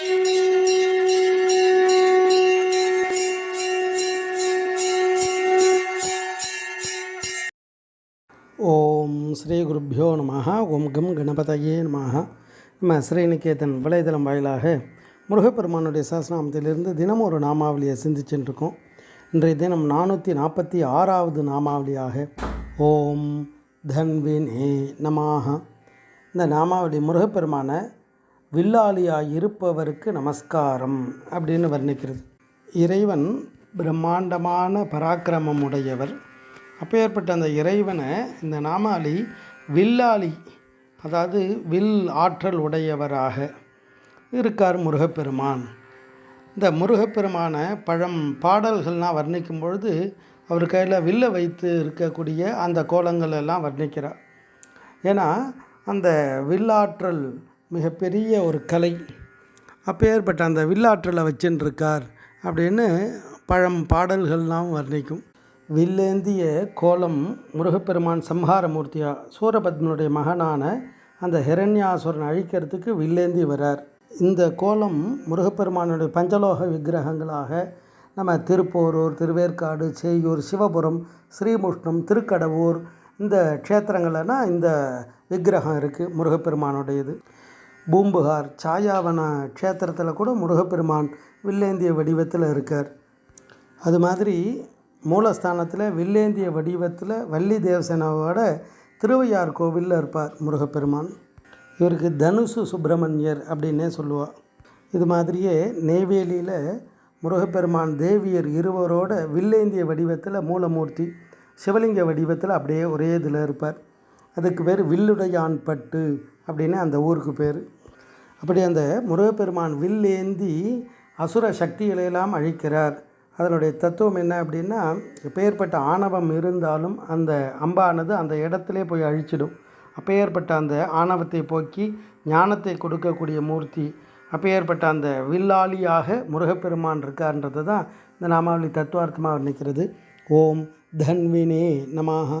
ஓம் ஸ்ரீ குருப்பியோ நம ஓம் கம் கணபதையே நம நம்ம ஸ்ரீநிகேதன் வலைதளம் வாயிலாக முருகப்பெருமானுடைய சஹஸ்ரநாமத்திலிருந்து தினமும் ஒரு நாமாவளியை சிந்திச்சுட்டுருக்கோம். இன்றைய தினம் நானூற்றி நாற்பத்தி ஆறாவது நாமாவளியாக ஓம் தன்வினே நமாக இந்த நாமாவளி முருகப்பெருமான வில்லாளியாக இருப்பவருக்கு நமஸ்காரம் அப்படின்னு வர்ணிக்கிறது. இறைவன் பிரம்மாண்டமான பராக்கிரமம் உடையவர் அப்பேற்பட்ட அந்த இறைவனை இந்த நாமாளி வில்லாளி அதாவது வில் ஆற்றல் உடையவராக இருக்கார் முருகப்பெருமான். இந்த முருகப்பெருமானை பழம் பாடல்கள்லாம் வர்ணிக்கும் பொழுது அவர் கையில் வில்லை வைத்து இருக்கக்கூடிய அந்த கோலங்கள் எல்லாம் வர்ணிக்கிறார். ஏன்னா அந்த வில்லாற்றல் மிகப்பெரிய ஒரு கலை. அப்பேற்பட்ட அந்த வில்லாற்றலை வச்சுருக்கார் அப்படின்னு பழம் பாடல்கள்லாம் வர்ணிக்கும். வில்லேந்திய கோலம் முருகப்பெருமான் சம்ஹாரமூர்த்தியா சூரபத்மனுடைய மகனான அந்த ஹிரண்யாசுரன் அழிக்கிறதுக்கு வில்லேந்தி வரார். இந்த கோலம் முருகப்பெருமானுடைய பஞ்சலோக விக்கிரகங்களாக நம்ம திருப்போரூர் திருவேற்காடு செய்யூர் சிவபுரம் ஸ்ரீமுஷ்ணம் திருக்கடவூர் இந்த க்ஷேத்திரங்களெல்லாம் இந்த விக்கிரகம் இருக்குது முருகப்பெருமானுடையது. பூம்புகார் சாயாவன க்ஷேத்திரத்தில் கூட முருகப்பெருமான் வில்லேந்திய வடிவத்தில் இருக்கார். அது மாதிரி மூலஸ்தானத்தில் வில்லேந்திய வடிவத்தில் வள்ளி தேவசேனாவோட திருவையார் கோவிலில் இருப்பார் முருகப்பெருமான். இவருக்கு தனுசு சுப்பிரமணியர் அப்படின்னே சொல்லுவாள் இது மாதிரியே நெய்வேலியில் முருகப்பெருமான் தேவியர் இருவரோட வில்லேந்திய வடிவத்தில் மூலமூர்த்தி சிவலிங்க வடிவத்தில் அப்படியே ஒரே இதில் இருப்பார். அதுக்கு பேர் வில்லுடையான் பட்டு அப்படின்னு அந்த ஊருக்கு பேர். அப்படி அந்த முருகப்பெருமான் வில்லேந்தி அசுர சக்திகளையெல்லாம் அழிக்கிறார். அதனுடைய தத்துவம் என்ன அப்படின்னா பெயர்பட்ட ஆணவம் இருந்தாலும் அந்த அம்பானது அந்த இடத்திலே போய் அழிச்சிடும். அப்பேற்பட்ட அந்த ஆணவத்தை போக்கி ஞானத்தை கொடுக்கக்கூடிய மூர்த்தி அப்பேற்பட்ட அந்த வில்லாளியாக முருகப்பெருமான் இருக்கார்ன்றது தான் இந்த நாமாவளி தத்துவார்த்தமாக நிற்கிறது ஓம் தன்வினே நமாக